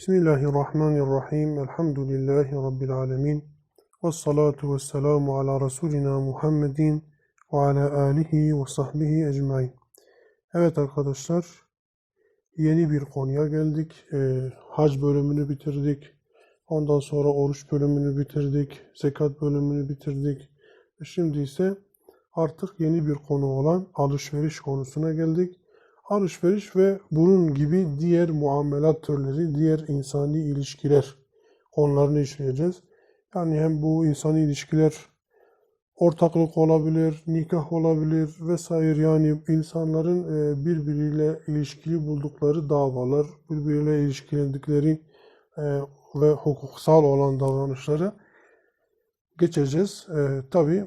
Bismillahirrahmanirrahim. Elhamdülillahi Rabbil alemin. Ve salatu ve selamu ala Resulina Muhammedin ve ala alihi ve sahbihi ecmain. Evet arkadaşlar, yeni bir konuya geldik. Ee, hac bölümünü bitirdik. Ondan sonra oruç bölümünü bitirdik. Zekat bölümünü bitirdik. Şimdi ise artık yeni bir konu olan alışveriş konusuna geldik. Alışveriş ve bunun gibi diğer muamelat türleri, diğer insani ilişkiler konularını işleyeceğiz. Yani hem bu insani ilişkiler ortaklık olabilir, nikah olabilir vesaire yani insanların e, birbiriyle ilişkili buldukları davalar, birbiriyle ilişkilendikleri e, ve hukuksal olan davranışları geçeceğiz. E, tabii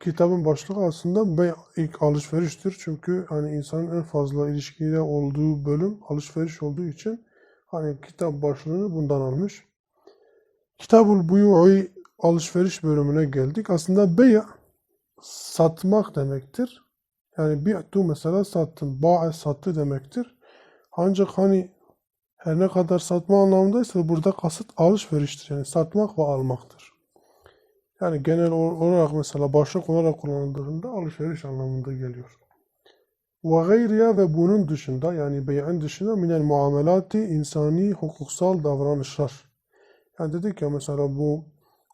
kitabın başlığı aslında bey ilk alışveriştir. Çünkü hani insanın en fazla ilişkiyle olduğu bölüm alışveriş olduğu için hani kitap başlığını bundan almış. Kitabul Buyu'i alışveriş bölümüne geldik. Aslında bey satmak demektir. Yani bi'tu mesela sattım, ba'a sattı demektir. Ancak hani her ne kadar satma anlamındaysa burada kasıt alışveriştir. Yani satmak ve almaktır. Yani genel olarak mesela başlık olarak kullanıldığında alışveriş anlamında geliyor. Ve gayriya ve bunun dışında yani bey'in dışında minel muamelati insani hukuksal davranışlar. Yani dedik ya mesela bu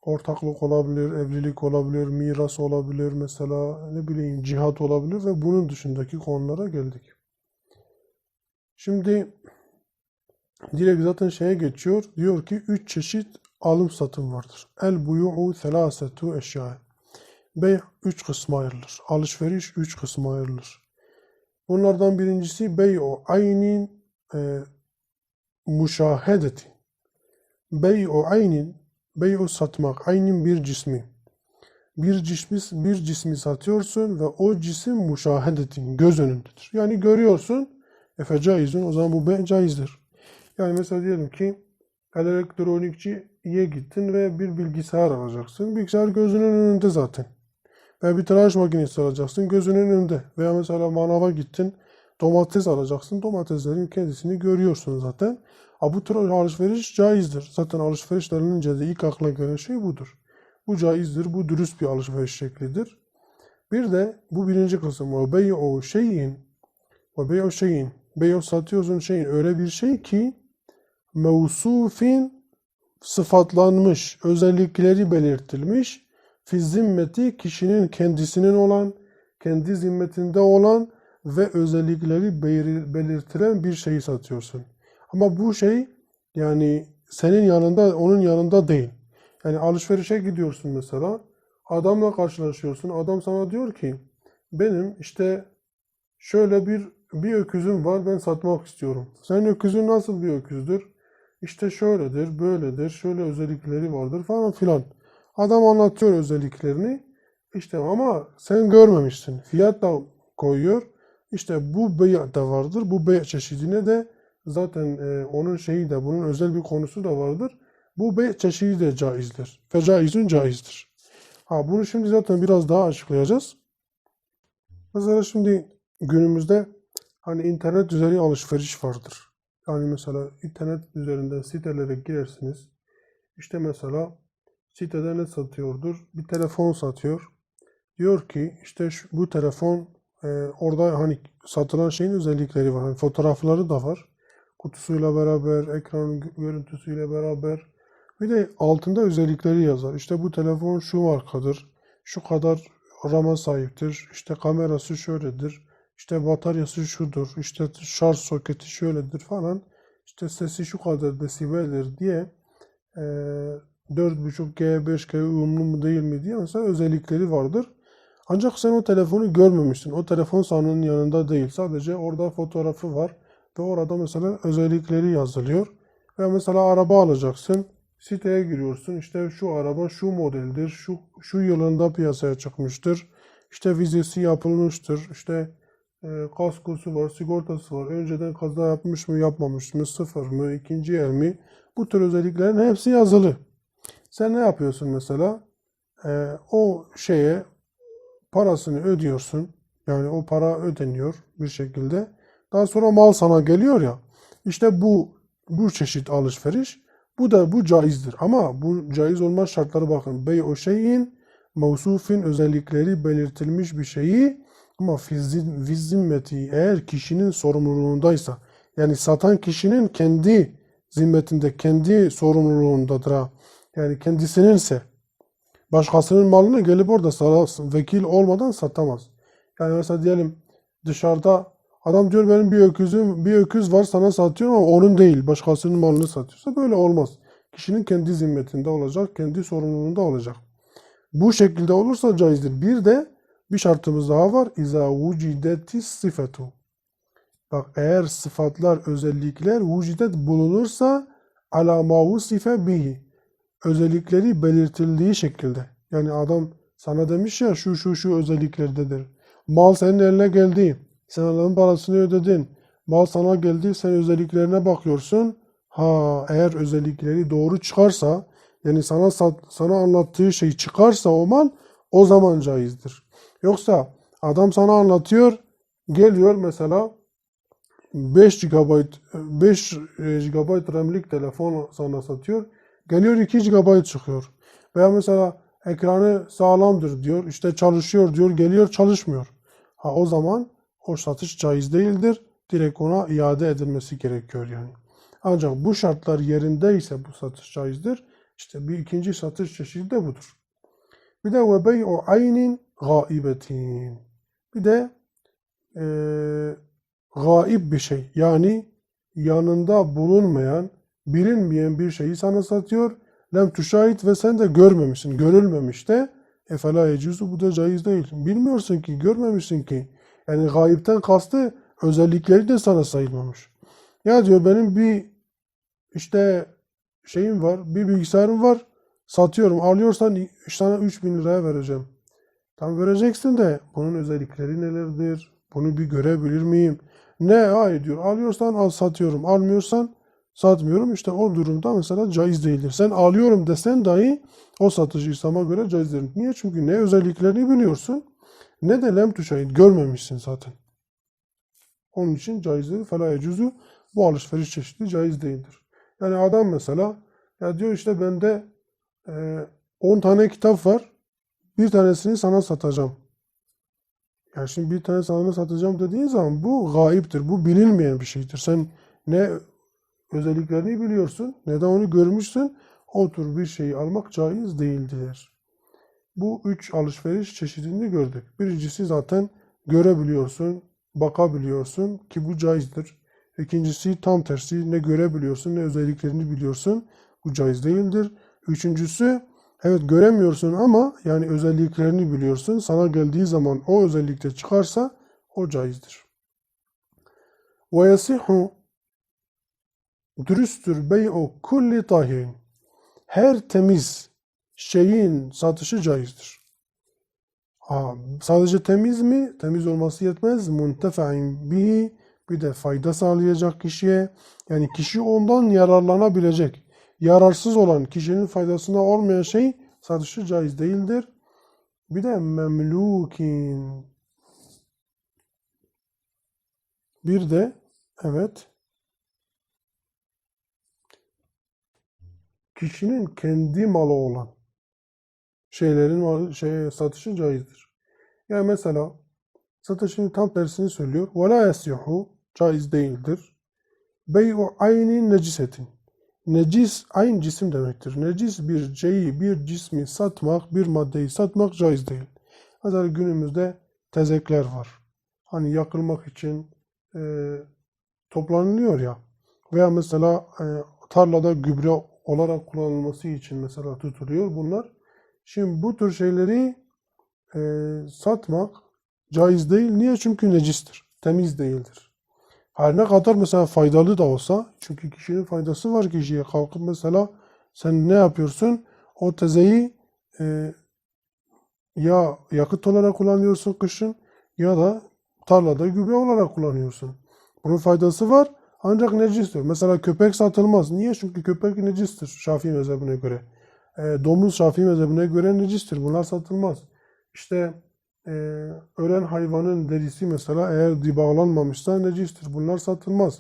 ortaklık olabilir, evlilik olabilir, miras olabilir, mesela ne bileyim cihat olabilir ve bunun dışındaki konulara geldik. Şimdi direkt zaten şeye geçiyor. Diyor ki üç çeşit alım satım vardır. El buyu'u selasetu eşya. Bey üç kısma ayrılır. Alışveriş üç kısma ayrılır. Bunlardan birincisi bey'u aynin e, müşahedeti. Bey'u aynin bey'u satmak. Aynin bir cismi. Bir cismi, bir cismi satıyorsun ve o cisim müşahedetin göz önündedir. Yani görüyorsun efe caizun o zaman bu bey caizdir. Yani mesela diyelim ki elektronikçiye gittin ve bir bilgisayar alacaksın. Bilgisayar gözünün önünde zaten. Veya bir tıraş makinesi alacaksın gözünün önünde. Veya mesela manava gittin domates alacaksın. Domateslerin kendisini görüyorsun zaten. Ha, bu tür alışveriş caizdir. Zaten alışveriş denilince de ilk akla gelen şey budur. Bu caizdir. Bu dürüst bir alışveriş şeklidir. Bir de bu birinci kısım. Ve bey'u şeyin ve bey'u şeyin. Bey'u satıyorsun şeyin öyle bir şey ki mevsufin sıfatlanmış, özellikleri belirtilmiş, fi zimmeti kişinin kendisinin olan, kendi zimmetinde olan ve özellikleri belirtilen bir şeyi satıyorsun. Ama bu şey yani senin yanında, onun yanında değil. Yani alışverişe gidiyorsun mesela, adamla karşılaşıyorsun, adam sana diyor ki, benim işte şöyle bir bir öküzüm var, ben satmak istiyorum. Senin öküzün nasıl bir öküzdür? İşte şöyledir, böyledir, şöyle özellikleri vardır falan filan. Adam anlatıyor özelliklerini. İşte ama sen görmemişsin. Fiyat da koyuyor. İşte bu bey de vardır. Bu bey çeşidine de zaten e, onun şeyi de bunun özel bir konusu da vardır. Bu bey çeşidi de caizdir. Fecaizün caizdir. Ha bunu şimdi zaten biraz daha açıklayacağız. Mesela şimdi günümüzde hani internet üzeri alışveriş vardır. Yani mesela internet üzerinden sitelere girersiniz. İşte mesela sitede ne satıyordur? Bir telefon satıyor. Diyor ki işte şu, bu telefon e, orada hani satılan şeyin özellikleri var. Hani fotoğrafları da var. Kutusuyla beraber, ekran görüntüsüyle beraber. Bir de altında özellikleri yazar. İşte bu telefon şu markadır. Şu kadar RAM'a sahiptir. İşte kamerası şöyledir işte bataryası şudur, işte şarj soketi şöyledir falan, işte sesi şu kadar desibeldir diye e, 4.5G, 5G uyumlu mu değil mi diye mesela özellikleri vardır. Ancak sen o telefonu görmemişsin. O telefon sahanın yanında değil. Sadece orada fotoğrafı var ve orada mesela özellikleri yazılıyor. Ve mesela araba alacaksın. Siteye giriyorsun. İşte şu araba şu modeldir. Şu şu yılında piyasaya çıkmıştır. İşte vizesi yapılmıştır. İşte e, kaskosu var, sigortası var. Önceden kaza yapmış mı, yapmamış mı, sıfır mı, ikinci el mi? Bu tür özelliklerin hepsi yazılı. Sen ne yapıyorsun mesela? E, o şeye parasını ödüyorsun. Yani o para ödeniyor bir şekilde. Daha sonra mal sana geliyor ya. İşte bu Bu çeşit alışveriş. Bu da bu caizdir. Ama bu caiz olma şartları bakın. Bey o şeyin mevsufin özellikleri belirtilmiş bir şeyi ama fizzin, fizzimeti eğer kişinin sorumluluğundaysa yani satan kişinin kendi zimmetinde, kendi sorumluluğundadır ha. Yani kendisininse başkasının malını gelip orada sana vekil olmadan satamaz. Yani mesela diyelim dışarıda adam diyor benim bir öküzüm, bir öküz var sana satıyorum ama onun değil, başkasının malını satıyorsa böyle olmaz. Kişinin kendi zimmetinde olacak, kendi sorumluluğunda olacak. Bu şekilde olursa caizdir. Bir de bir şartımız daha var. İza vucidetis sıfatu. Bak eğer sıfatlar, özellikler vucidet bulunursa ala ma bihi. Özellikleri belirtildiği şekilde. Yani adam sana demiş ya şu şu şu özelliklerdedir. Mal senin eline geldi. Sen adamın parasını ödedin. Mal sana geldi. Sen özelliklerine bakıyorsun. Ha eğer özellikleri doğru çıkarsa yani sana sana anlattığı şey çıkarsa o mal o zaman caizdir. Yoksa adam sana anlatıyor geliyor mesela 5 GB 5 GB RAM'lik telefon sana satıyor. Geliyor 2 GB çıkıyor. Veya mesela ekranı sağlamdır diyor. işte çalışıyor diyor. Geliyor çalışmıyor. Ha o zaman o satış caiz değildir. Direkt ona iade edilmesi gerekiyor yani. Ancak bu şartlar yerindeyse bu satış caizdir. İşte bir ikinci satış çeşidi de budur. Bir de ve bey'u aynin gaibetin. Bir de e, gaib bir şey. Yani yanında bulunmayan, bilinmeyen bir şeyi sana satıyor. Lem tuşahit ve sen de görmemişsin, görülmemiş de efela yecuzu bu da caiz değil. Bilmiyorsun ki, görmemişsin ki. Yani gaipten kastı özellikleri de sana sayılmamış. Ya diyor benim bir işte şeyim var, bir bilgisayarım var, satıyorum. Alıyorsan sana 3000 liraya vereceğim. Tam vereceksin de bunun özellikleri nelerdir? Bunu bir görebilir miyim? Ne hayır diyor. Alıyorsan al satıyorum. Almıyorsan satmıyorum. İşte o durumda mesela caiz değildir. Sen alıyorum desen dahi o satıcı İslam'a göre caizdir. Niye? Çünkü ne özelliklerini biliyorsun ne de lem tuşayit görmemişsin zaten. Onun için caizdir. Fela yecuzu bu alışveriş çeşidi caiz değildir. Yani adam mesela ya diyor işte bende e, 10 tane kitap var. Bir tanesini sana satacağım. Yani şimdi bir tane sana satacağım dediğin zaman bu gayiptir. Bu bilinmeyen bir şeydir. Sen ne özelliklerini biliyorsun ne de onu görmüşsün. O tür bir şeyi almak caiz değildir. Bu üç alışveriş çeşidini gördük. Birincisi zaten görebiliyorsun, bakabiliyorsun ki bu caizdir. İkincisi tam tersi ne görebiliyorsun ne özelliklerini biliyorsun. Bu caiz değildir. Üçüncüsü evet göremiyorsun ama yani özelliklerini biliyorsun. Sana geldiği zaman o özellikte çıkarsa o caizdir. Ve yasihu dürüsttür bey'u kulli tahirin. Her temiz şeyin satışı caizdir. Ha, sadece temiz mi? Temiz olması yetmez. Muntefa'in bihi bir de fayda sağlayacak kişiye. Yani kişi ondan yararlanabilecek. Yararsız olan, kişinin faydasına olmayan şey satışı caiz değildir. Bir de memlukin. Bir de evet kişinin kendi malı olan şeylerin şey, satışı caizdir. Yani mesela satışın tam tersini söylüyor. وَلَا يَسْيُحُ Caiz değildir. Bey'u aynin necisetin. Necis, ayn cisim demektir. Necis bir şeyi, bir cismi satmak, bir maddeyi satmak caiz değil. Mesela günümüzde tezekler var. Hani yakılmak için e, toplanılıyor ya. Veya mesela e, tarlada gübre olarak kullanılması için mesela tutuluyor bunlar. Şimdi bu tür şeyleri e, satmak caiz değil. Niye? Çünkü necistir. Temiz değildir. Her ne kadar mesela faydalı da olsa, çünkü kişinin faydası var kişiye. Kalkıp mesela sen ne yapıyorsun? O tezeyi e, ya yakıt olarak kullanıyorsun kışın ya da tarlada gübre olarak kullanıyorsun. Bunun faydası var ancak necistir. Mesela köpek satılmaz. Niye? Çünkü köpek necistir Şafii mezhebine göre. E, domuz Şafii mezhebine göre necistir. Bunlar satılmaz. İşte e, ölen hayvanın derisi mesela eğer dibağlanmamışsa necistir. Bunlar satılmaz.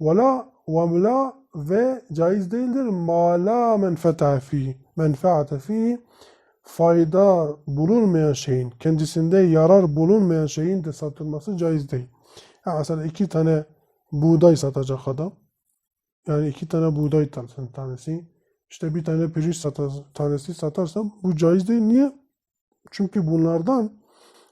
Vela vemla ve caiz değildir. Ma la menfeta fi, menfaate fi fayda bulunmayan şeyin, kendisinde yarar bulunmayan şeyin de satılması caiz değil. Ya mesela iki tane buğday satacak adam. Yani iki tane buğday tan- tanesi. İşte bir tane pirinç sata- tanesi satarsam bu caiz değil. Niye? Çünkü bunlardan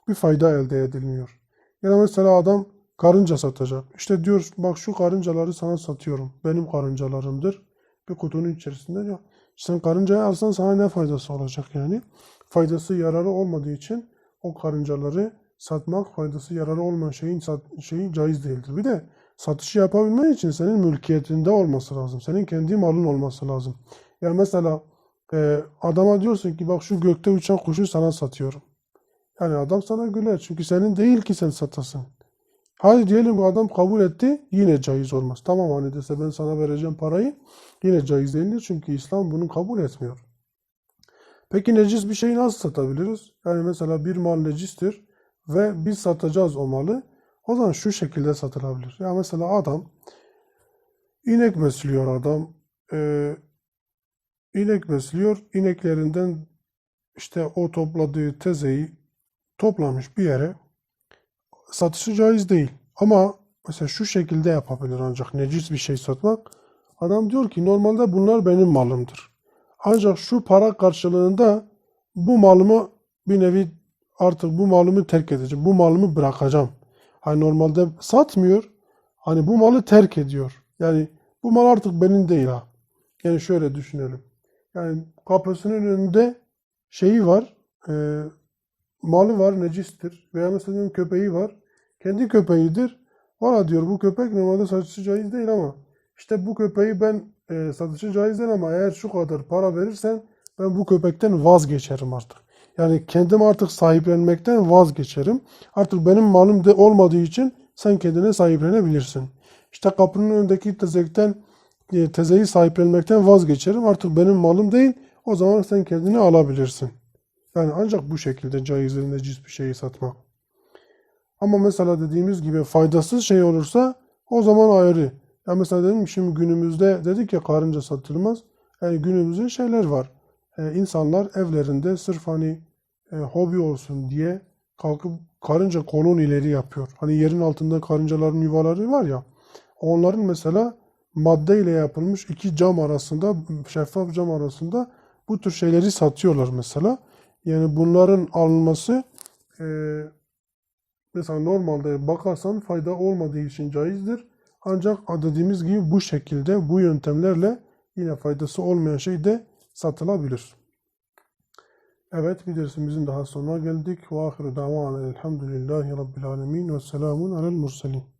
bir fayda elde edilmiyor. Ya da mesela adam karınca satacak. İşte diyor bak şu karıncaları sana satıyorum. Benim karıncalarımdır. Bir kutunun içerisinde ya. Sen karıncayı alsan sana ne faydası olacak yani? Faydası yararı olmadığı için o karıncaları satmak faydası yararı olmayan şeyin sat, şeyi caiz değildir. Bir de satışı yapabilmen için senin mülkiyetinde olması lazım. Senin kendi malın olması lazım. Ya mesela e, adama diyorsun ki bak şu gökte uçan kuşu sana satıyorum. Yani adam sana güler. Çünkü senin değil ki sen satasın. Hadi diyelim ki adam kabul etti. Yine caiz olmaz. Tamam hani dese ben sana vereceğim parayı. Yine caiz değildir. Çünkü İslam bunu kabul etmiyor. Peki necis bir şeyi nasıl satabiliriz? Yani mesela bir mal necistir ve biz satacağız o malı. O zaman şu şekilde satılabilir. Ya mesela adam inek besliyor adam. Ee, inek besliyor. İneklerinden işte o topladığı tezeyi toplamış bir yere. Satışı caiz değil. Ama mesela şu şekilde yapabilir ancak necis bir şey satmak. Adam diyor ki normalde bunlar benim malımdır. Ancak şu para karşılığında bu malımı bir nevi artık bu malımı terk edeceğim. Bu malımı bırakacağım. Hani normalde satmıyor. Hani bu malı terk ediyor. Yani bu mal artık benim değil ha. Yani şöyle düşünelim. Yani kapısının önünde şeyi var. e, malı var necistir. Veya mesela diyelim köpeği var. Kendi köpeğidir. Valla diyor bu köpek normalde satışı caiz değil ama işte bu köpeği ben e, satışı caiz değil ama eğer şu kadar para verirsen ben bu köpekten vazgeçerim artık. Yani kendim artık sahiplenmekten vazgeçerim. Artık benim malım de olmadığı için sen kendine sahiplenebilirsin. İşte kapının önündeki tezekten e, tezeyi sahiplenmekten vazgeçerim. Artık benim malım değil. O zaman sen kendini alabilirsin. Yani ancak bu şekilde caizdir necis bir şeyi satmak. Ama mesela dediğimiz gibi faydasız şey olursa o zaman ayrı. Ya mesela dedim şimdi günümüzde dedik ya karınca satılmaz. Yani günümüzde şeyler var. Ee, insanlar evlerinde sırf hani e, hobi olsun diye kalkıp karınca kolonileri yapıyor. Hani yerin altında karıncaların yuvaları var ya. Onların mesela maddeyle yapılmış iki cam arasında, şeffaf cam arasında bu tür şeyleri satıyorlar mesela. Yani bunların alınması e, mesela normalde bakarsan fayda olmadığı için caizdir. Ancak dediğimiz gibi bu şekilde, bu yöntemlerle yine faydası olmayan şey de satılabilir. Evet, bir dersimizin daha sonuna geldik. Ve ahiru davana elhamdülillahi rabbil alemin ve selamun alel murselin.